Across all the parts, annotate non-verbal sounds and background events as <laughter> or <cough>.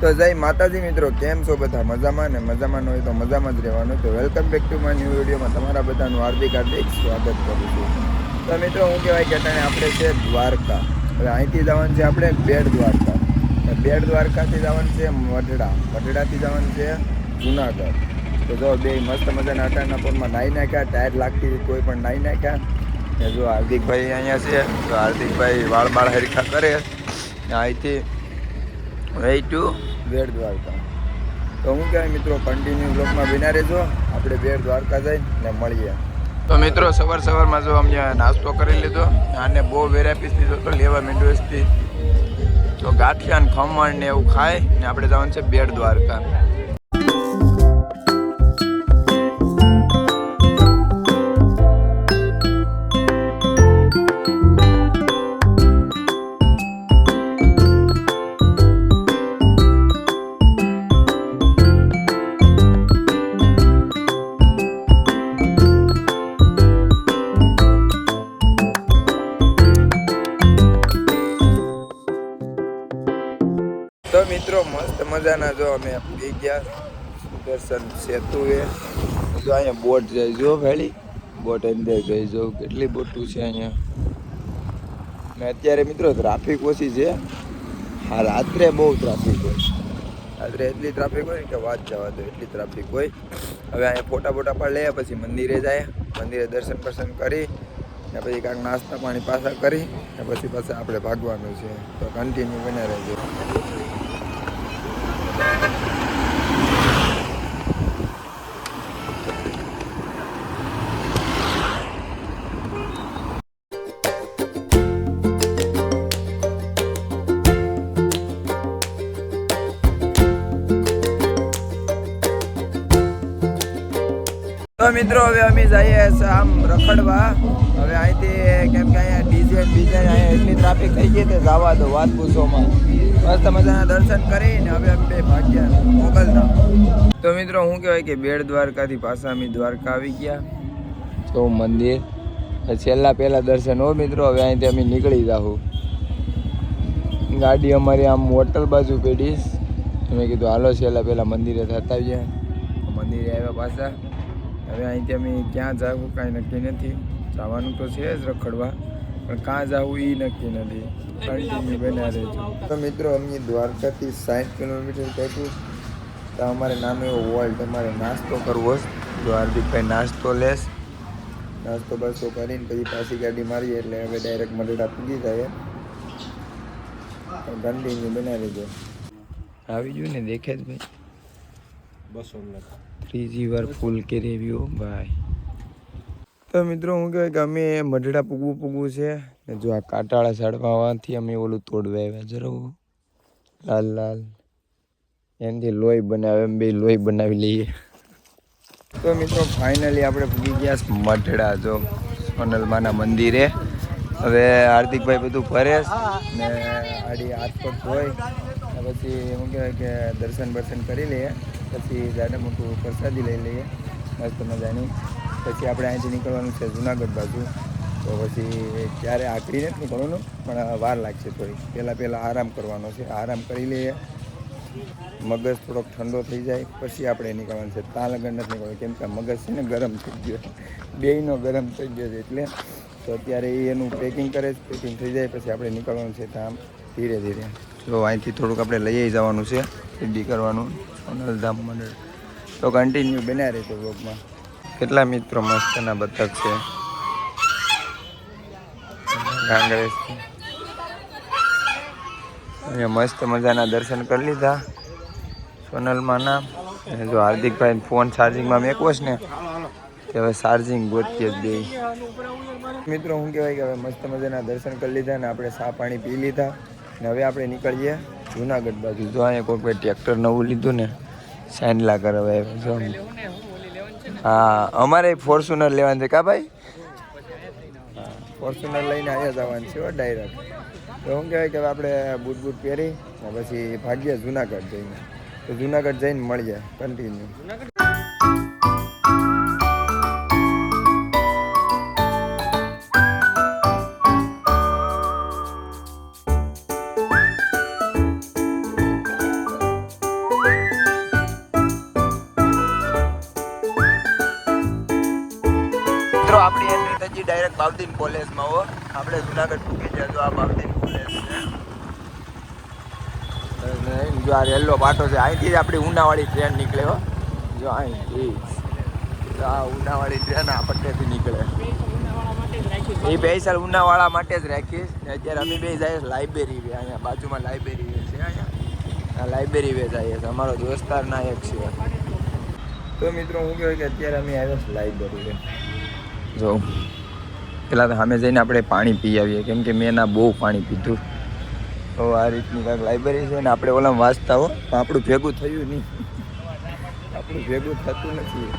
તો જય માતાજી મિત્રો, કેમ છો બધા? મજામાં ને? મજામાં હોય તો મજામાં જ રહેવાનું. તો welcome back to my new વિડીયોમાં તમારા બધાનું હાર્દિક હાર્દિક સ્વાગત કરું છું. તો મિત્રો, હું કહેવાય કે અત્યારે આપણે છે દ્વારકા. હવે અહીંથી જવાનું છે આપણે બેડ દ્વારકા. બેડ દ્વારકાથી જવાનું છે મઢડા. મઢડાથી જવાનું છે જુનાગઢ. તો જો બે મસ્ત મજાના અટાણના પોલમાં નાહી નાખ્યા, ટાયર લાગતી કોઈ પણ નાહી નાખ્યા. ને જો હાર્દિકભાઈ અહીંયા છે, તો હાર્દિકભાઈ વાળ બાળ હરખા કરે. અહીંથી વે ટુ બેડ દ્વારકા. તો હું કહેવાય મિત્રો કન્ટિન્યુ બ્લોકમાં બિના રહેજો. આપણે બેડ દ્વારકા જઈને મળીએ. તો મિત્રો, સવાર સવારમાં જો અમને નાસ્તો કરી લીધો આને બહુ વેરાપીસ લીધો તો લેવા મેન્ડોસથી તો ગાંઠિયા ખમણ ને એવું ખાય ને આપણે જવાનું છે બેડ દ્વારકા. મિત્રો, મસ્ત મજાના જો અમે પી ગયા. સુદર્શન સેતુ એ જો અહીંયા બોટ જાય જો ભેળી, બોટ અંદર જઈ જો કેટલી બોટું છે અહીંયા. ને અત્યારે મિત્રો ટ્રાફિક ઓછી છે. હા, રાત્રે બહુ ટ્રાફિક હોય. રાત્રે એટલી ટ્રાફિક હોય કે વાત જવા દો, એટલી ટ્રાફિક હોય. હવે અહીંયા ફોટા ફોટા પણ લઈએ, પછી મંદિરે જાય. મંદિરે દર્શન બર્શન કરી, ને પછી કાંઈક નાસ્તા પાણી પાછા કરી, ને પછી પાછા આપણે ભાગવાનું છે. તો કન્ટિન્યુ બને રહેજો. મિત્રો, હવે અમે જઈએ આમ રખડવા. હવે અહીંથી કેમ કે અહીંયા ડીજે બીજે અહીંયા એટલી ટ્રાફિક થઈ ગઈ તે જવા દો, વાત પૂછોમાં મસ્ત મજાના દર્શન કરીને હવે અમે બે ભાગ્યા મોકલતા તો મિત્રો હું કહેવાય કે બેડ દ્વારકાથી પાછા અમે દ્વારકા આવી ગયા. તો મંદિર. છેલ્લા પહેલાં દર્શન. હો મિત્રો, હવે અહીંથી અમે નીકળી જાઉં ગાડી અમારી આમ હોટલ બાજુ પેઢીશ મેં કીધું, હાલો, છેલ્લા પહેલાં મંદિરે થતા જાય મંદિરે આવ્યા પાછા. હવે અહીંથી અમે ક્યાં જવું કાંઈ નક્કી નથી. જવાનું તો છે જ રખડવા પણ ક્યાં જવું એ નક્કી નથી. કન્ટિન્યુ બન્યા રહેજો. તો મિત્રો અમે દ્વારકાથી સાઠ કિલોમીટર કાપ્યું તો અમારે નાનો એવો વોલ્ટ અમારે નાસ્તો કરવો છે. જો હાર્દિકભાઈ નાસ્તો લેશ. નાસ્તો બાસ્તો કરીને પછી પાછી ગાડી મારીએ એટલે હવે ડાયરેક્ટ મરડા પૂગી જાય કન્ટિન્યુ બનાવી દેજો આવી ગયું ને દેખે જ ભાઈ ત્રીજી વાર ફૂલ કે રહ્યો ભાઈ તો મિત્રો હું કહેવાય કે અમે મઢડા પૂગવું પૂગવું છે. ને જો આ કાંટાળા ઝાડવાથી અમે ઓલું તોડવા આવ્યા જરૂર લાલ લાલ. એનાથી લોહી બનાવે એમ બે લોહી બનાવી લઈએ. તો મિત્રો ફાઇનલી આપણે પૂગી ગયા છે મઢડા જો. સોનલમાના મંદિરે. હવે હાર્દિકભાઈ બધું ફરે ને આડી હાથ પગ ધોઈ. પછી શું કહેવાય કે દર્શન બર્શન કરી લઈએ. પછી દાદા મોટું પ્રસાદી લઈ લઈએ. મસ્ત મજાની પછી આપણે અહીંથી નીકળવાનું છે જુનાગઢ બાજુ. તો પછી ક્યારે આખરી નથી નીકળવાનું, પણ વાર લાગશે થોડી. પહેલાં પહેલાં આરામ કરવાનો છે. આરામ કરી લઈએ. મગજ થોડોક ઠંડો થઈ જાય. પછી આપણે નીકળવાનું છે. ત્યાં નથી નીકળવાનું. કેમ કે મગજ છે ને ગરમ થઈ ગયો. બેયનો ગરમ થઈ ગયો છે એટલે. તો અત્યારે એનું પેકિંગ કરે છે. પેકિંગ થઈ જાય. પછી આપણે નીકળવાનું છે ત્યાં ધીરે ધીરે. તો અહીંથી થોડુંક આપણે લઈ જવાનું છે. સિદ્ધિ કરવાનું. સોનલધામ મંડળ તો કન્ટિન્યુ બન્યા રહેશે બ્લોગમાં કેટલા મિત્રો મસ્તના બતક છે. કાંગ્રેસ અહીંયા મસ્ત મજાના દર્શન કરી લીધા. સોનલમાંના અને જો હાર્દિકભાઈ ફોન ચાર્જિંગમાં મેકવો છે ને, તે હવે ચાર્જિંગ ગોતીએ જ બે. મિત્રો શું કહેવાય કે હવે મસ્ત મજાના દર્શન કરી લીધા ને આપણે સા પાણી પી લીધા. ને હવે આપણે નીકળીએ જુનાગઢ બાજુ. જો અહીંયા કોઈ કોઈ ટ્રેક્ટર નવું લીધું ને સાંડલા કરવા જો. હા, અમારે ફોર્ચ્યુનર લેવાનું છે. કા ભાઈ? ફોર્ચ્યુનર લઈને આવ્યા જવાનું છે ડાયરેક્ટ તો શું કહેવાય કે આપણે બૂટ બૂટ પહેરી પછી ભાગ્યા જુનાગઢ જઈને. તો જુનાગઢ જઈને મળીએ કન્ટિન્યુ તો આ છે. રેલનો પાટો છે, અહીંથી જ આપણી ઉનાવાળી ટ્રેન નીકળે હો. જો અહીંથી આ ઉનાવાળી ટ્રેન આ પટ્ટેથી નીકળે. એ પૈસા ઉનાવાળા માટે જ રાખીશ ને અત્યારે અમે બે જાય લાઇબ્રેરી વે, અહીંયા બાજુમાં લાઇબ્રેરી વે છે, અહીંયા. લાઇબ્રેરી વે જઈએ છીએ અમારો દોસ્તાર ના એક છે. તો મિત્રો, હું કહ્યું કે અત્યારે અમે આવ્યા છે લાઇબ્રેરી વે. જો. પેલા તો સામે જઈને આપણે પાણી પી આવીએ. કેમ કે મેં એના બહુ પાણી પીધું. તો આ રીતની કાંઈક લાઇબ્રેરી છે ને આપણે ઓલામાં વાંચતા હો. પણ આપણું ભેગું થયું નહીં. આપણું ભેગું થતું નથી.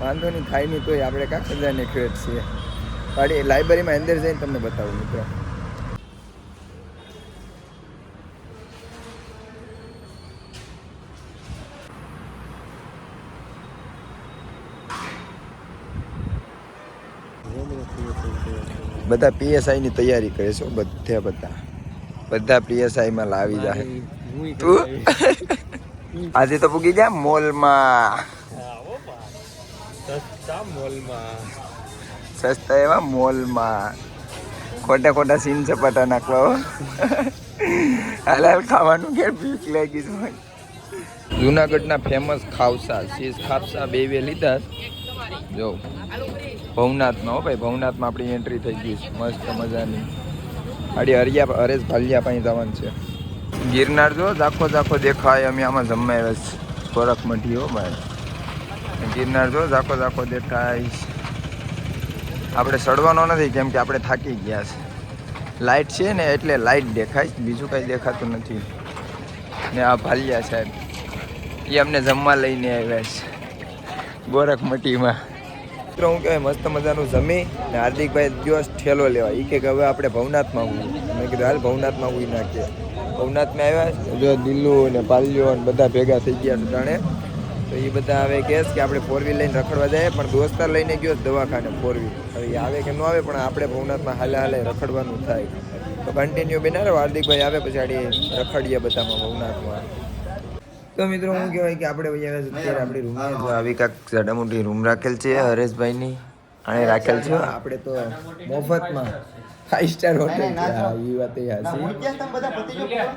વાંધો નહીં, થાય નહીં તોય આપણે કાંક સજાને ખેડ છીએ. પાડી લાઇબ્રેરીમાં અંદર જઈને તમને બતાવું, મિત્રો. બધા પીએસઆઈની ની તૈયારી કરે છે બધે બધા. બધા પીએસઆઈમાં માં લાવી જાય. તું આજે તો પૂગી ગયા મોલમાં. સસ્તા એવા મોલમાં. ખોટા ખોટા સીન ચપાટા નાખવા. હાલ હાલ ખાવાનું કે ભીખ લાગી ભાઈ જુનાગઢના ફેમસ ખાવસા શીશ ખાપસા બે બે લીધા. જો. ભવનાથમાં હો ભાઈ, ભવનાથમાં આપણી એન્ટ્રી થઈ ગઈ છે. મસ્ત મજાની. આડી હરિયા, હરેશ ભાલિયા પાસે જવાનું છે. ગિરનાર જો, ઝાખો ઝાખો દેખાય, અમે આમાં જમવા આવ્યા છે મઢી હો ભાઈ. ગિરનાર જો, ઝાખો ઝાખો દેખાય આપણે ચડવાનો નથી, કેમ કે આપણે થાકી ગયા છે. લાઇટ છે ને, એટલે લાઇટ દેખાય બીજું કાંઈ દેખાતું નથી. ને આ ભાલિયા સાહેબ, એ અમને જમવા લઈને આવ્યા છે. ગોરખમટીમાં મિત્રો, હું કહેવાય, મસ્ત મજાનું જમી ને હાર્દિકભાઈ દિવસ ઠેલો લેવા એ કે હવે આપણે ભવનાથમાં હું મેં કીધું, હાલ ભવનાથમાં હું નાખીએ. ભવનાથમાં આવ્યા, જો દિલ્લુ ને પાલ્યો ને બધા ભેગા થઈ ગયા જાણે તો એ બધા હવે કહે કે આપણે ફોર વ્હીલ લઈને રખડવા જાય, પણ દોસ્તાર લઈને ગયો દવાખાને ફોર વ્હીલ હવે એ આવે કે ન આવે, પણ આપણે ભવનાથમાં હાલે હાલે રખડવાનું થાય. તો કન્ટિન્યુ બેના હાર્દિકભાઈ આવે પછી રખડીએ બધામાં ભવનાથમાં. તો મિત્રો હું કહેવાય કે આપણે ભાઈ અત્યારે આપણી રૂમ તો આવી કાંક મોટી રૂમ રાખેલ છે હરેશભાઈની. આણે રાખેલ છે. આપણે તો મફતમાં ફાઈવ સ્ટાર હોટેલ છે. એ વાત હાચી.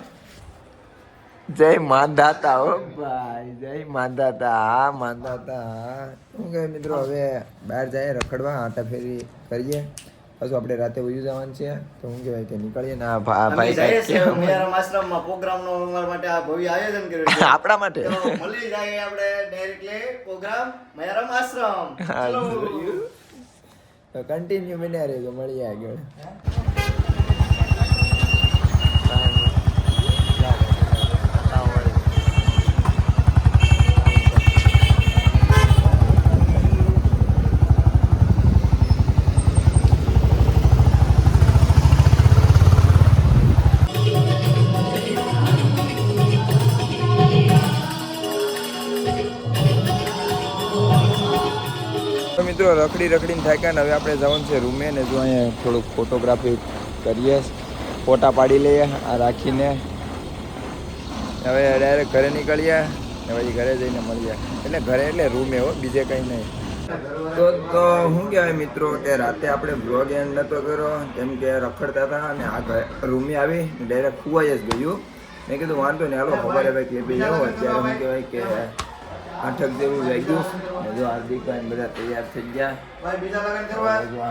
જય માંદાતા હો ભાઈ જય માંદાતા હા માંદાતા હા. શું કહે મિત્રો હવે બહાર જાય રખડવા આટા ફેરી કરીએ. પાછું આપણે રાતે ઉઈ જવાનું છે તો હું કહેવાય કે નીકળીએ ને ભાઈ આશ્રમમાં પ્રોગ્રામનો અમારા માટે આ ભવ્ય આયોજન કર્યું છે. <laughs> આપણા માટે? મળી જાય આપણે ડાયરેક્ટલી પ્રોગ્રામ મેરામ આશ્રમ. ચલો. કન્ટિન્યુ બન્યા રહેજો મળીએ આગળ. રખડી રખડીને થાક્યા ને, હવે આપણે જવાનું છે રૂમે ને જો અહીંયા થોડુંક ફોટોગ્રાફી કરીએ, ફોટા પાડી લઈએ, આ રાખીને. હવે ડાયરેક્ટ ઘરે નીકળીએ ને પછી ઘરે જઈને મળીએ. એટલે ઘરે એટલે રૂમે હો, બીજે કંઈ નહીં. તો તો શું કહેવાય મિત્રો કે રાતે આપણે બ્લોગ એન્ડ નહોતો કર્યો, કેમ કે રખડતા હતા અને આ રૂમે આવી ડાયરેક્ટ ખુવાઈ જ ગયું. મેં કીધું વાંધો નહીં, હાલો ખબર હવે કે ભાઈ આવો અત્યારે શું કહેવાય કે આઠક જેવું વાગ્યું ગયું. જો હાર્દિકભાઈ ને બધા તૈયાર થઈ ગયા.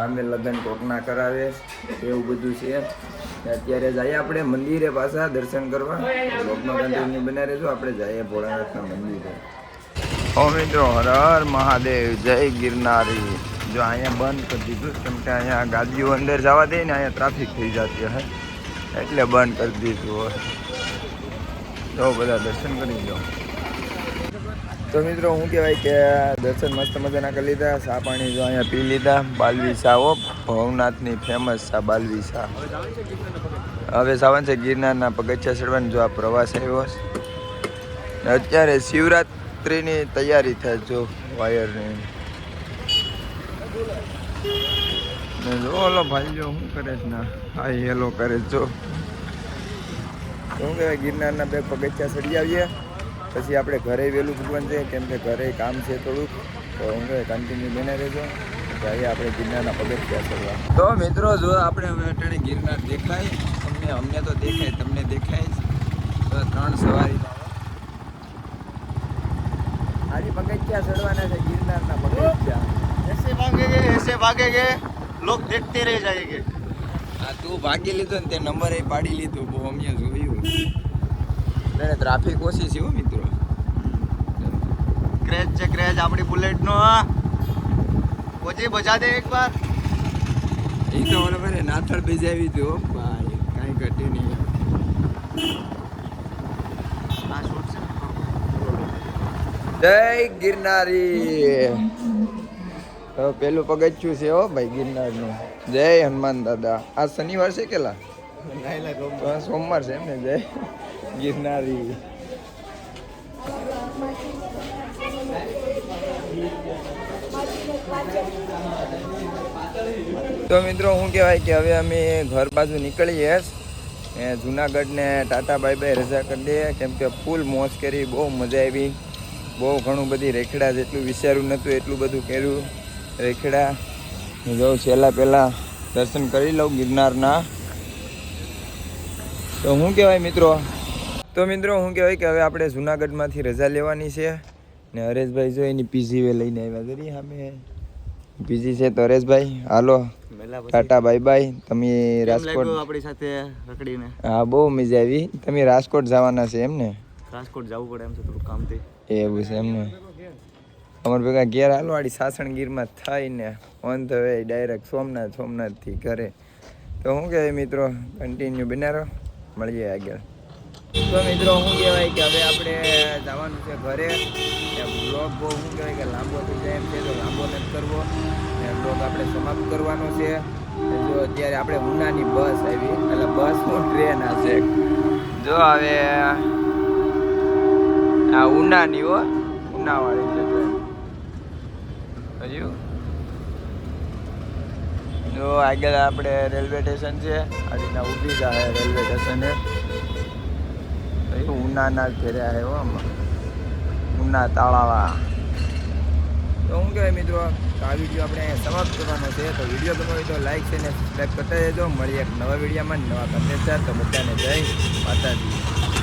અમે લગ્ન કોકના કરાવે એવું બધું છે. અત્યારે જઈએ આપણે મંદિરે પાછા દર્શન કરવા. લોકમાં કન્ટિન્યુ બના છું આપણે જઈએ ભોળાનાથના મંદિરે. ઓ મિત્રો હર હર મહાદેવ જય ગિરનારી. જો અહીંયા બંધ કરી દીધું કેમ કે અહીંયા ગાડીઓ અંદર જવા દે ને અહીંયા ટ્રાફિક થઈ જતી હે? એટલે બંધ કરી દીધું હોય. જો બધા દર્શન કરી જાઓ તો મિત્રો, હું કહેવાય કે દર્શન મસ્ત મજાના કરી લીધા. શા પાણી જો અહીંયા પી લીધા. બાલવી ચા ભવનાથની ફેમસ ચા બાલવી શાહ. હવે સાવન છે ગિરનારના પગથિયા ચડવાની જો આ પ્રવાસ આવ્યો અત્યારે શિવરાત્રિની તૈયારી થાય જો વાયરની. જો ઓલો ભાઈ શું કરે છે ના? હા હેલો કરે જો. શું કહેવાય, ગિરનારના બે પગથિયા ચડી આવીએ પછી આપણે ઘરે વહેલું ભૂગવાનું છે કેમ કે ઘરે કામ છે થોડુંક તો હું કન્ટિન્યુ બને રહેજો. જઈએ આપણે ગિરનારના પગથિયા કરવા તો મિત્રો જો આપણે હવે અટાણે ગિરનાર દેખાય તમને અમને તો દેખાય તમને દેખાય જ. તો ત્રણ સવારી આજે પગથિયા ચડવાના છે ગિરનારના પગથિયા. એસે ભાગેગે એસે ભાગેગે લોક દેખતે રહી જાય કે. આ તું ભાગી લીધો ને તે નંબર એ પાડી લીધું બહુ અમે જોયું. એટલે ટ્રાફિક ઓછી છે હો મિત્રો. ક્રેચ છે ક્રેચ આપણી બુલેટ નો ઓજી બજા દે એક વાર. એ તો બરાબર નાથળ બેજાવી દો. ભાઈ કાંઈ ઘટે નહીં. આ શૂટ છે? જય ગિરનારી. તો પેલું પગથિયું છે હો ભાઈ ગિરનારનું. જય હનુમાન દાદા. આ શનિવાર છે કેલા સોમવાર. છે એમ ને જય ગિરનારી. તો મિત્રો શું કહેવાય કે હવે અમે ઘર બાજુ નીકળીએ એ જુનાગઢ ને ટાટા બાય રજા કરી દઈએ. કેમ કે ફૂલ મોજ કરી, બહુ મજા આવી. બહુ ઘણું બધી રેખડા જેટલું વિચાર્યું નહોતું એટલું બધું કર્યું. રેખડા. જાઉં છેલ્લા પહેલાં દર્શન કરી લઉં ગિરનારના. તો શું કહેવાય મિત્રો? તો મિત્રો શું કહેવાય કે હવે આપણે જુનાગઢમાંથી રજા લેવાની છે. ને હરેશભાઈ જો એની પીજીવે લઈને આવ્યા. જરી સામે. પીજી છે તો હરેશભાઈ હાલો ટાટા બાય બાય. તમે રાજકોટ આપણી સાથે રખડીને? હા બહુ મજા આવી. તમે રાજકોટ જવાના છે એમ ને રાજકોટ જવું પડે એમ છે થોડું કામથી. એવું છે એમ ને અમાર ભેગા ઘેર હાલવાડી સાસણગીરમાં થઈને on the way direct Somnath સોમનાથથી ઘરે. તો શું કહેવાય મિત્રો? કન્ટિન્યુ બનારો મળીએ આગળ. તો મિત્રો શું કહેવાય કે હવે આપણે જવાનું છે ઘરે. બ્લોગ બહુ શું કહેવાય કે લાંબો થઈ જાય એમ છે, તો લાંબો નથી કરવો. ને બ્લોગ આપણે સમાપ્ત કરવાનો છે. જો અત્યારે આપણે ઉનાની બસ આવી. એટલે બસ હું ટ્રેન હશે જો હવે આ ઉનાની હો, ઉનાવાળી છે ટ્રેન હજુ જો આગળ આપણે રેલવે સ્ટેશન છે. આ રીતના ઊભી જાય રેલવે સ્ટેશને. ભાઈ ઉનાના ઘેર્યા હો આમાં ઉના તાળાવા. તો હું કહેવાય મિત્રો, આ વીડિયો આપણે સમાપ્ત કરવાનો છે. તો વીડિયો હોય તો લાઈક છે ને સબસ્ક્રાઈબ કરતા જજો મળીએ એક નવા વિડીયોમાં નવા કન્ટેન્ટ તો બધાને જય માતાજી.